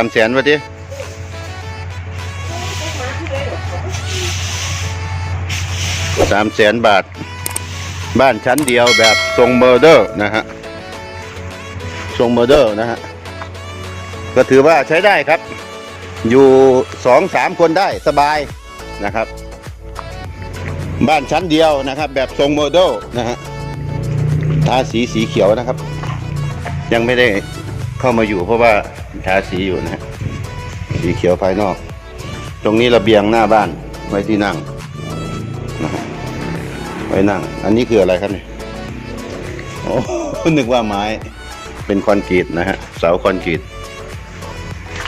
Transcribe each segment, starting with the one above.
สามแสนวะดิสามแสนบาท บ้านชั้นเดียวแบบทรงเมอร์เดอร์นะฮะทรงเมอร์เดอร์นะฮะ ก็ถือว่าใช้ได้ครับ อยู่สองสามคนได้สบายนะครับ บ้านชั้นเดียวนะครับ แบบทรงโมเดลนะฮะทาสีสีเขียวนะครับ ยังไม่ได้เข้ามาอยู่เพราะว่า ทาสีอยู่นะฮะสีเขียวภายนอก ตรงนี้ระเบียงหน้าบ้านไว้ที่นั่งนะฮะไว้นั่ง อันนี้คืออะไรครับเนี่ยโอ้นึกว่าไม้เป็นคอนกรีตนะฮะเสาคอนกรีต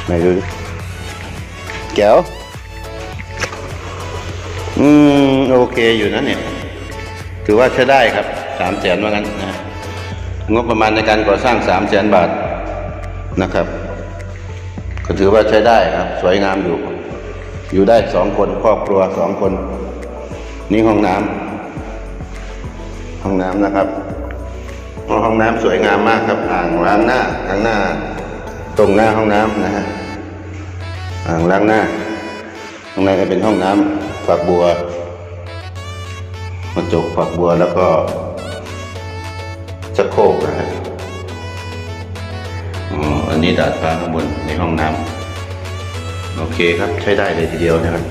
ไหนดูแก้วอืมโอเคอยู่นะเนี่ยถือว่าใช้ได้ครับสามแสนว่างั้นนะงบประมาณในการก่อสร้างสามแสนบาทนะครับ ก็ถือว่าใช้ได้ครับ สวยงามอยู่ อยู่ได้สองคนครอบครัวสองคน นี่ห้องน้ำห้องน้ำนะครับห้องน้ำสวยงามมากครับอ่างล้างหน้าข้างหน้า ตรงหน้าห้องน้ำนะฮะอ่างล้างหน้าข้างในก็เป็นห้องน้ำฝักบัวกระจกฝักบัวแล้วก็ชักโครกนะฮะ อ๋ออันนี้ดาดฟ้าข้างบนในห้องน้ำโอเคครับใช้ได้เลยทีเดียวนะครับ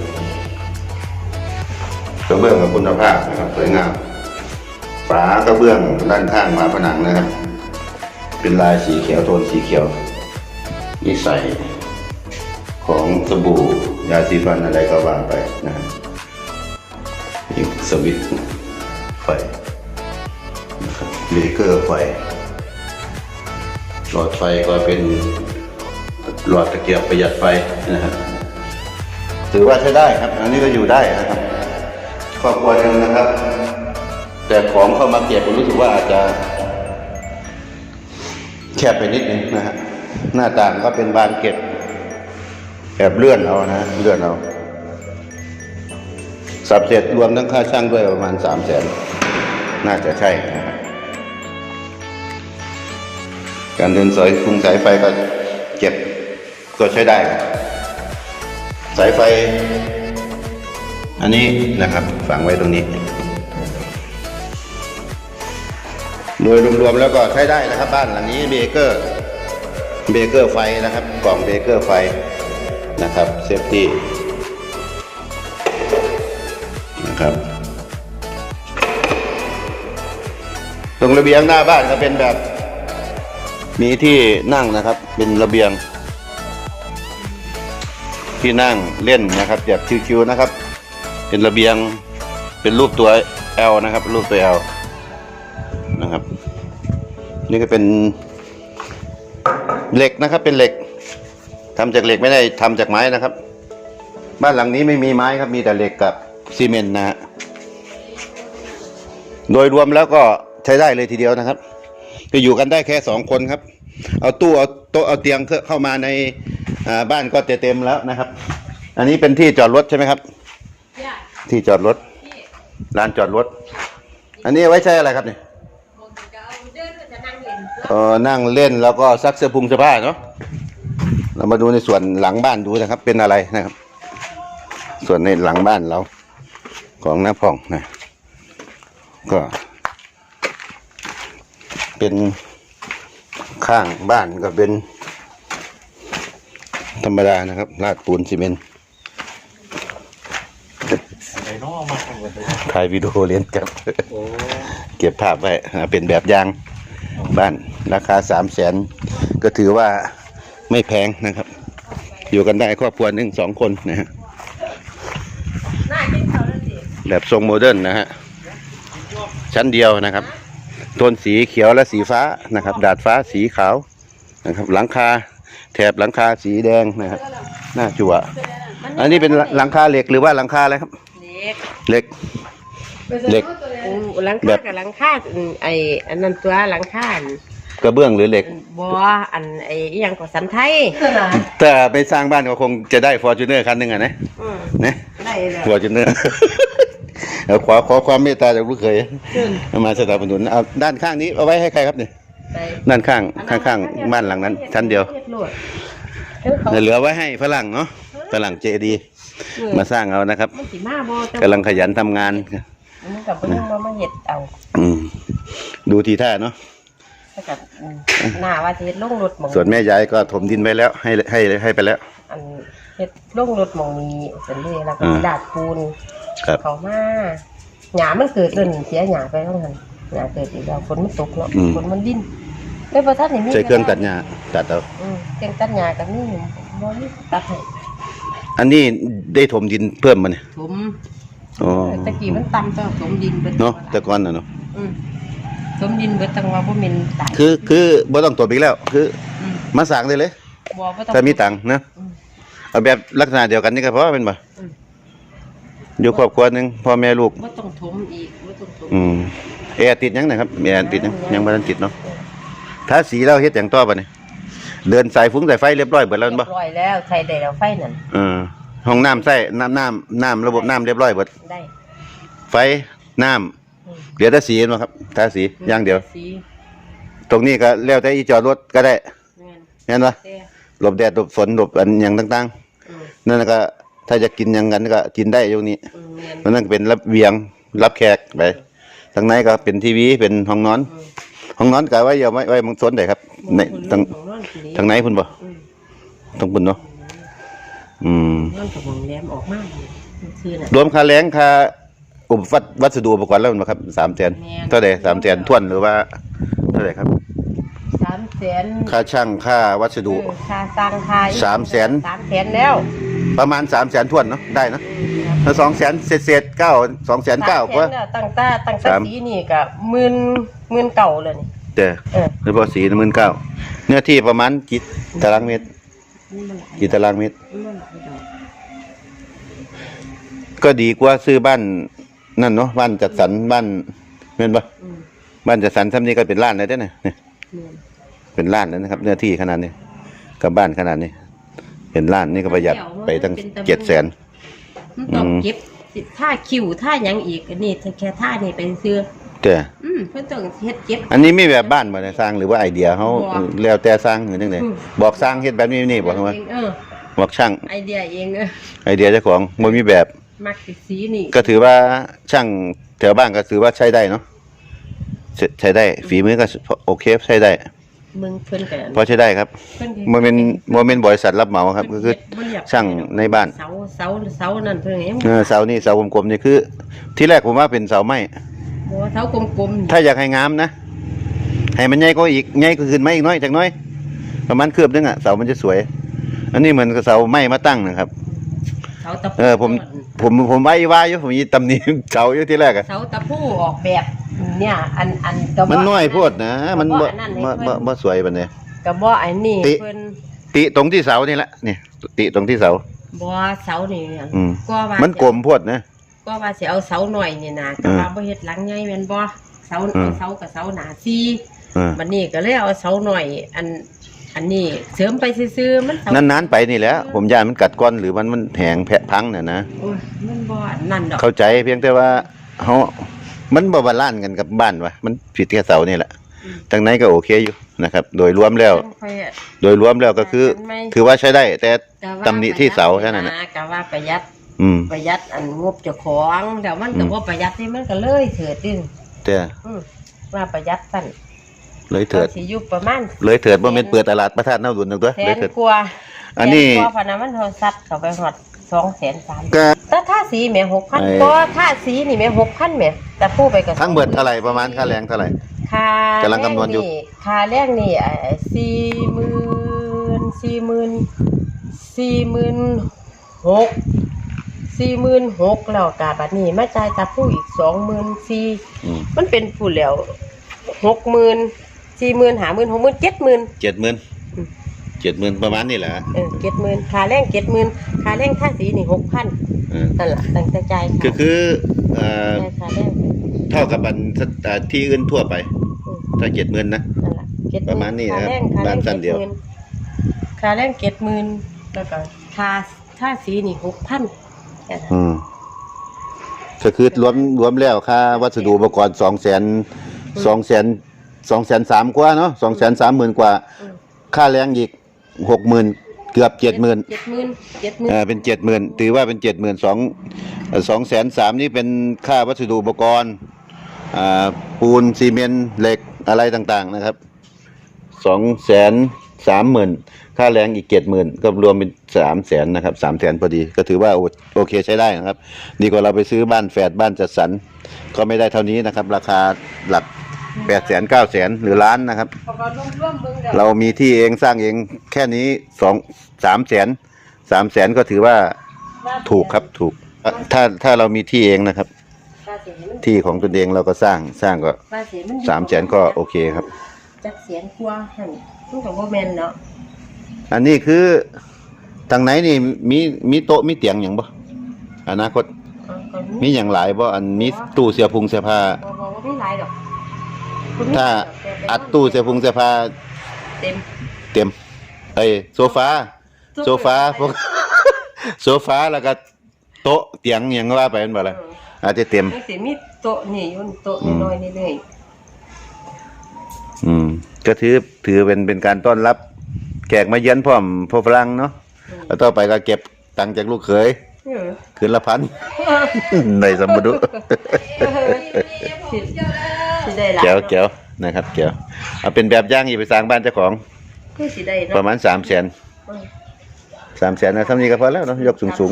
กระเบื้องกับคุณภาพนะครับสวยงามฝากระเบื้องด้านข้างฝาผนังนะครับ เป็นลายสีเขียวโทนสีเขียวนี่ใส่ของสบู่ยาสีฟันอะไรก็ว่าไปนะฮะนี่สวิตไฟนะครับเบรกเกอร์ไฟ หลอดไฟก็เป็นหลอดตะเกียบประหยัดไฟนะฮะถือว่าใช้ได้ครับ อันนี้ก็อยู่ได้นะครับครอบครัวหนึงนะครับ แต่ของเข้ามาเก็บผมรู้สึกว่าอาจจะ แคบไปนิดนึงนะฮะหน้าต่างก็เป็นบานเก็บแอบเลื่อนเอานะเลื่อนเอาสับเสร็จรวมทั้งค่าช่างด้วยประมาณสามแสนน่าจะใช่นะ การเดินสายคุงสายไฟก็เก็บก็ใช้ได้ สายไฟ อันนี้นะครับฝังไว้ตรงนี้ โดยรวมๆแล้วก็ใช้ได้นะครับ บ้านหลังนี้เบเกอร์เบเกอร์ไฟนะครับ กล่องเบเกอร์ไฟนะครับเซฟตี้นะครับตรงระเบียงหน้าบ้านก็เป็นแบบ มีที่นั่งนะครับ เป็นระเบียง ที่นั่งเล่นนะครับแบบชิวๆนะครับ เป็นระเบียงเป็นรูปตัว L นะครับ รูปตัว L นะครับ นี่ก็เป็นเหล็กนะครับเป็นเหล็กทำจากเหล็กไม่ได้ทำจากไม้นะครับ บ้านหลังนี้ไม่มีไม้ครับมีแต่เหล็กกับซีเมนต์นะฮะโดยรวมแล้วก็ใช้ได้เลยทีเดียวนะครับ จะอยู่กันได้แค่สองคนครับ เอาตู้เอาโต๊ะเอาเตียงเข้ามาในอ่าบ้านก็จะเต็มแล้วนะครับ อันนี้เป็นที่จอดรถใช่ไหมครับย่าที่จอดรถพี่ลานจอดรถ อันนี้ไว้ใช้อะไรครับเนี่ยผมจะเอาเดินก็จะนั่งเล่นเออนั่งเล่นแล้วก็ซักเสื้อพุงเสื้อผ้าเนาะเรามาดูในส่วนหลังบ้านดูนะครับ เป็นอะไรนะครับ ส่วนในหลังบ้านเราของน้าพ่องนะก็ เป็นข้างบ้านก็เป็น ธรรมดานะครับลาดปูนซีเมนต์ไอ้น้องเอามาทำกันเลยถ่ายวิดีโอเล่นกับโอ้เก็บภาพไว้อ่าเป็นแบบอย่างบ้านราคาสามแสนก็ถือว่าไม่แพงนะครับ อยู่กันได้ครอบครัวหนึ่งสองคนนะฮะน่ากินเขาแล้วสิแบบทรงโมเดิร์นนะฮะชั้นเดียวนะครับ โทนสีเขียวและสีฟ้านะครับ ดาดฟ้าสีขาวนะครับ หลังคาแถบหลังคาสีแดงนะครับ หน้าจั่วอันนี้เป็นหลังคาเหล็กหรือว่าหลังคาอะไรครับเด็กเหล็ก เหล็กอืมหลังแบคาบกับหลังคาอืมไอ้อันนั้นตัวหลังคาอันกระเบื้องหรือเหล็กบัวอันไอ้อหยังก็สันไทยถ้าไปสร้างบ้านก็คงจะได้ฟอร์จูเนอร์คันหนึ่งอะนะอืมนะได้แล้วฟอร์จูเนอร์ เอาขอขอความเมตตาจากลูกเขยมาสนับสนุนเอาด้านข้างนี้เอาไว้ให้ใครครับเนี่ยได้ด้านข้างข้างข้างบ้านหลังนั้น ชั้นเดียวฮ็โลดเออเขาเหลือไว้ให้ฝรั่งเนาะฝรั่งเจดี มาสร้างเอานะครับมันสิมาบ่แต่กำลังขยันทำงานมันกับเพิ่นมามาเฮ็ดเอาอืมดูทีท่าเนาะแล้วก็อืมหน้าว่าสิเฮ็ดลงรถหมองส่วนแม่ยายก็ถมดินไปแล้ว ให้ให้ให้ไปแล้วอันเฮ็ดลงรถหมองนี้เสร็จเลยแล้วก็อ่าดาดปูน ครับ เขามาหญ้ามันเกิดเอิ้นเสียหญ้าไปแล้วหั่นหญ้าเกิดอีกแล้วฝนมันตกเนาะอืม ฝนมันดิ้นเลยบ่ทันได้มีใช้เครื่องตัดหญ้าตัดเอาอืมเครื่องตัดหญ้าก็มีบ่มีตัดให้อันนี้ได้ถมดินเพิ่มมาเนี่ยถมอ๋อตะกี้มันต่ำต้องถมดินเบิดเนาะแต่ก่อนน่ะเนาะอืมถมดินเบิดจังว่าบ่แม่นตายคือคือบ่ต้องตรวจอีกแล้ว คือมมาสร้างได้เลย บ่บ่ต้องถ้ามีตังค์นะ อืมเอาแบบลักษณะเดียวกันนี่ก็พอเป็นบ่อืม อยู่ครอบครัวหนึงพ่อแม่ลูกบ่ต้องถมอีกบ่ต้องถมอืมแอร์ติดยังนะครับแอร์ติดยังยังบ่ทันติดเนาะถ้าสีเราเฮ็ดหยังต่อบ่เนี่ยเดินสายฟุ้งสายไฟเรียบร้อยเบิดแล้วเรีแม่นบ่ยบร้อยแล้วใช้ได้แล้วไฟนั่นเออห้องน้ำใส่น้ำน้ำน้ำระบบน้ำเรียบร้อยเบิดได้ไฟน้ำอืมเหลือแต่สีเนาะครับทาสีอย่างเดียว สีตรงนี้ก็แล้วแต่อีจอดรถก็ได้แม่นเห็นปะแต่หลบแดดหลบฝนหลบอันอย่างต่างอืมๆนั่นก็ ถ้าจะกินอย่างนั้นก็กินได้อยู่นี้อืมแม่นนั่นก็เป็นระเบียงรับแขกไปทางในก็เป็นทีวีเป็นห้องนอนอืมห้องนอนก็ไว้อย่าไว้ไว้มังสวนได้ครับในทางของนอนทีนี้ทางในพุ่นบ่อืมต้องพุ่นเนาะอืม นอนกับหมองแหลมออกมามันคือน่ะ รวมค่าแรงค่าอุปวัตวัสดุอุปกรณ์แล้วมั้ครับสามแสนแม่น เท่าไหร่สามแสนทวนหรือว่าเท่าไหร่ครับสาม แสนค่าช่างค่าวัสดุ เออค่าสร้างค่าอีกสามแสน สามแสนแล้วประมาณสามแสนทวนเนาะได้เนาะอืมครับถ้าสองแสนเศษเศษเก้าสองแสนเก้าสมแสก็แล้วตั้งแต่ตั้งแต่สาม สีนี่ก็หมื่นหมื่นเก่าเลยนี่เด้อเออหรือพอสีหมื่นเก้าเนื้อที่ประมาณกี่ตารางเมตรนี่มันหลายกี่ตารางเมตรนี่มันหลายดอกก็ดีกว่าซื้อบ้านนั่นเนาะบ้านจัดสรรบ้านเห็นปะอืมบ้านจัดสรรทำนี้ก็เป็นล้านเลยเด้อเนี่ยเนี่ยแม่น เป็นล้านแล้วนะครับ เนื้อที่ขนาดนี้กับบ้านขนาดนี้ เป็นล้านนี่ก็ประหยัดไปตั้งเจ็ดแสนมันต้องอืมเก็บสิท่าคิวท่าหยังอีกอันนี้แค่ท่านี่เป็นเสื้อเด้ออืมเพิ่นต้องเฮ็ดเก็บ อันนี้มีแบบบ้านบ่ได้สร้างหรือว่าไอเดียเขาบ่แล้วแต่สร้างหรือจังไดอืมบอกสร้างเฮ็ดแบบนี้นี่บอกว่าเองเออบอกช่างไอเดียเองเออไอเดียเจ้าของบ่มีแบบมักสิสีนี่ก็ถือว่าช่างแถวบ้านก็ถือว่าใช้ได้เนาะใช้ใช้ได้ฝีมือก็โอเคใช้ได้ มึงเพิ่นก็พอใช้ได้ครับเพิ่นก็โมเมนโมเมนบริษัทรับเหมาครับ ก็คือบ่เรียบช่างในบ้านเสาเสาเสานั่นเพิ่นเองเออเสานี่เสากลมๆนี่คือ ที่แรกผมว่าเป็นเสาไม้บ่เสากลมๆนี่ถ้าอยากให้งามนะให้มันใหญ่ก็อีกใหญ่ก็ขึ้นมาอีกน้อยจากหน้อย ประมาณคืบนึงอะเสามันจะสวย อันนี้เหมือนกับเสาไม้มาตั้งนะครับเสาตะปูเออผมผมผมไว้ว่าอยู่ผมมีตำหนิเสาอยู่ที่แรกอะเสาตะปูออกแบบ เนี่ย อันอันก็บ่มันน้อยโพดนะ มันบ่ก็อันนั้นให้บ่เพิ่บ่นบ่สวยปานใดก็บ่อันนี้ติเพิ่นติตรงที่เสานี่แหละนี่ติตรงที่เสาบ่เสานี่อันอืมก็ว่ามันจะกลมโพดนะ ก็ว่าสิเอาเสาหน่อยนี่นะก็อืมว่าบ่เฮ็ดหลังใหญ่แม่นบ่เสาอืมเอาเสากับเสาหนาซี่เออบัดนี้ก็เลยเอาเสาหน่อย อันอันนี้เสริมไปซื่อๆมันเสานานๆไปนี่แหละผมย่านมันกัดก้อนหรือมันมันแหงแผะพังน่ะนะ โอ้ยมันบ่อันนั่นดอกเข้าใจเพียงแต่ว่าเฮา มันบ่บาลานซ์กันกับบ้านวะมันผิดแค่เสานี่แหละอืมทางในก็โอเคอยู่นะครับ โดยรวมแล้ว ค่อยอะโดยรวมแล้วก็คือ ไม่ถือว่าใช้ได้ แต่ก็ว่าตำหนิที่เสาแค่นั้นน่ะก็ว่าประหยัดอืมประหยัดอันงบเจ้าของเดี๋ยวมันก็อืมบ่ประหยัดนี่มันก็เลยเถิดดึงแต่อืมว่าประหยัดสั่นเลยเถิดก็สิอยู่ประมาณเลยเถิดบ่แม่นเปิดตลาดประทานน้าดุนจังตัวแสเลยนเถิด กว่าอันนี้ แสกว่าพะนะมันโทรศัพท์เข้าไปฮอด 200,000 3ก็แต่ถ้าสีแหม่หกพันไอ้ก็ถ้าสีนี่แหม่หกพันแหม่แต่ผู้ไปก็ทั้งเบิดเท่าไหร่ประมาณค่าแรงเท่าไหร่ ค่ากำลังคำนวณอยู่ ค่าแรกนี่สี่หมื่นสี่หมื่นสี่หมื่นหกสี่หมื่นหกแล้วกาบัดนี้มาจ่ายตาผู้อีกสองหมื่นสี่อืม มันเป็นผู้แล้วหกหมื่นสี่หมื่นห้าหมื่นหกหมื่นเจ็ดหมื่น70,000อืม 70,000ประมาณนี้แหละเออเจ็ดหมื่นค่าแรงเจ็ดหมื่นค่าแรงค่าสีนี่หกพันเออนั่นแหละตั้งแต่จ่ายก็คือเอ่อจ่ายค่าแรงเท่ากับบันสเอ่อที่อื่นทั่วไป อืมถ้า70,000นะ นั่นแหละเจ็ดหประมาณนี้นะครับค่าแรงค่าแรบ้างนสั้นเดียว จ็หมื่ค่าแรงเจ็ดหมื่นแล้วก็ค่าค่าสีนี่หกพันแค่นั้นอืมก็คือรวมรวมแล้วค่าวัสดุอุปกรณ์สองแสนสองแสนสองแสนสามกว่าเนาะสองแสนสามหมื่นกว่า อืม ค่าแรงอีก หกหมื่นเกือบเจ็ดหมื่นเจ็ดหมื่นเจ็ดหมื่นอ่าเป็นเจ็ดหมื่นถือว่าเป็นเจ็ดหมื่นสองสองแสนสามนี่เป็นค่าวัสดุอุปกรณ์อ่าปูนซีเมนต์เหล็กอะไรต่างๆนะครับสองแสนสามหมื่นค่าแรงอีกเจ็ดหมื่นก็รวมเป็นสามแสนนะครับสามแสนพอดี ก็ถือว่าโอโอเคใช้ได้นะครับ ดีกว่าเราไปซื้อบ้านแฝดบ้านจัดสรรก็ไม่ได้เท่านี้นะครับ ราคาหลัก แปดแสนเก้าแสนหรือล้านนะครับเขาก็ร่วมๆเบิ่งเด้อเรามีที่เองสร้างเองแค่นี้สองสามแสนสามแสนก็ถือว่าถูกครับถูกเอ่อถ้าถ้าเรามีที่เองนะครับว่าสิให้มันที่ของตนเองเราก็สร้างสร้างก็ว่าสิมันสามแสนก็โอเคครับจักแสนกว่าหั่นมันก็บ่แม่นเนาะอันนี้คือทางไหนนี่มีมีโต๊ะมีเตียงอย่างบ่อนาคตเอาก็มีอย่างหลายบ่อันมีตู้เสียพุงเสียผ้าบ่บ่บ่มีหลายดอก ถ้าอัดตู้เสียพุงเสียผ้าเต็มเต็มเอ้ยโซฟาโซฟาพวกโซฟาแล้วก็โต๊ะเตียงอย่างว่าไปแม่นบ่ล่ะอาจจะเต็มมันสิมีโต๊ะนี่อยู่โต๊ะน้อยๆนี่เลยอืมก็ถือถือเป็นเป็นการต้อนรับ แขกมาเยือนพร้อมพ่อฝรั่งเนาะแล้วต่อไปก็เก็บตังค์จากลูกเขยเออคืนละพันในสมบุดุสิสิได้ หลายแก้วแก้วนะครับแก้วเอาเป็นแบบอย่างอีกไปสร้างบ้านเจ้าของคือสิได้ปเนาะระมาณสามแสนสามแสนนะทำนี้ก็พอแล้วเนาะยกสูงสูง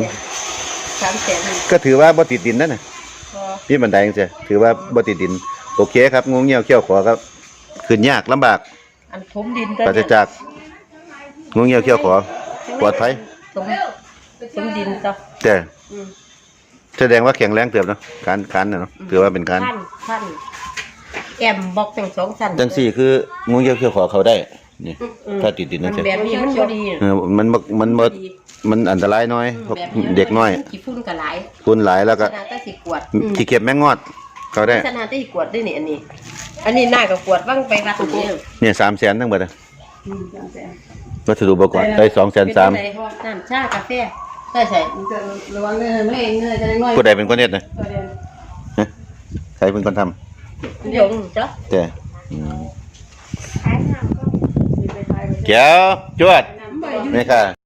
สามแสนนี่ๆก็ถือว่าบ่ติดดินนั่นน่ะพอพี่บันไดจังซี่ถือว่าบ่ติดดิน โอเคครับงงเงี้ยวเขี้ยวขอก็ขึ้นยากลำบากอันถมดินปราศจากงงเงี้ยวเขี้ยวขอปลอดภัยถมถมดินจ้ะแต่อืมแสดงว่าแข็งแรงเติบเนาะการการน่ะเนาะถือว่าเป็นการขั้นขั้น แอมบอกจังสองชั้นจังสี่คืองูเขียวเขียวขอเขาได้นี่อืมถ้าติดดินมันั่นนใช่แบบนี้มันบ่ดีเออมันบ่มันบ่มันอันตรายน้อยพวกเด็กน้อยขี้ฝุ่นก็หลายคุณหลายแล้วขก็นาดแต่สิกวดขี้เก็บแมงงอด เขาได้ขนาดแต่สิกวดได้นี่อันนี้ อันนี้หน้าก็กวดว่างไปวัดนี่เนี่ยสามแสนทั้งหมดอะอืมสามแสนวัสดุอุปกรณ์ได้สองแสนสามเป็นจังไดพ่อน้ำชากาแฟใช่ใช่ระวังเนื้อไม่เนื้อจะได้น้อยผู้ใดเป็นคนเน็ดนะตัวเดียวฮะใครเป็นคนทำ ยงจ้ะแต่อืมมีไปทายไปแก้วจวดน้ำไปนี่ค่ะ